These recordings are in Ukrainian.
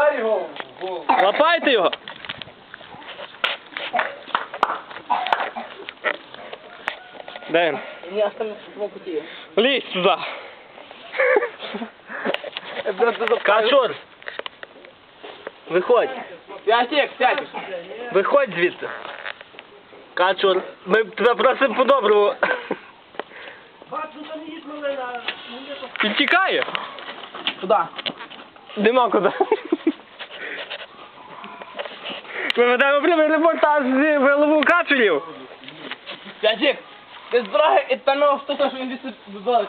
Удар його в голову. Лапайте його. Де він? Аж там в куті. Лізь сюди. Качур. Виходь. П'ятик, п'ятик. Виходь звідси. Качур. Ми тебе просимо по-доброму. Він тікає. Куди? Нема куди. Ми ведемо прямий репортаж з вилову качурів. П'ятик. Ти з дороги і певно хто то, що він десь вибалив.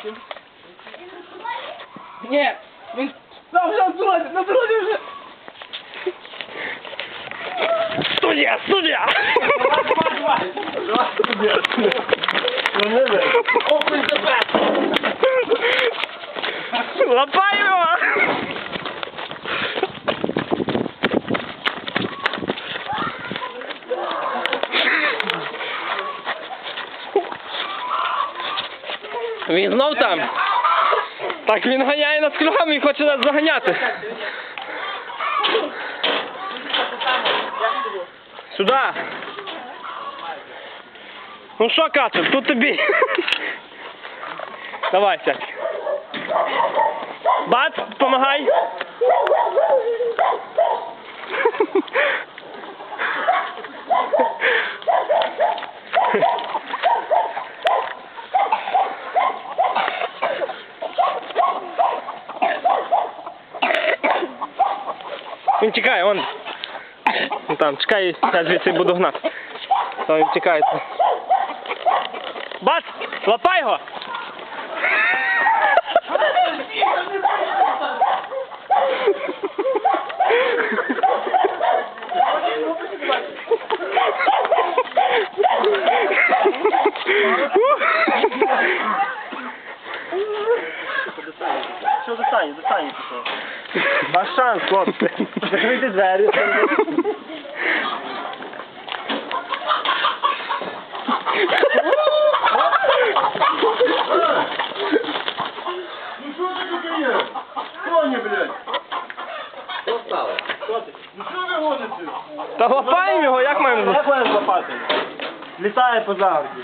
Ні, він там вже на дорозі, на дорозі вже. Студія, студія! The back. Лапай його! Він знов там. Так він ганяє нас кругами і хоче нас заганяти. Сюди. Ну що, Кацик, тут тобі. Давай, сядь. Бац, помагай. Він тікає, он. Ну, Там, чекай, я звідси буду гнати. Там він тікає. Бац! Лапай його! Що достань, достань пішов. Ваш шанс, хлопці. Закрийте двері. Ну що це таке є? Коні, блядь. Що стало? Ну що ви гоните? Та лапаємо його, як маємо? Як маємо злопати? Літає по загороді.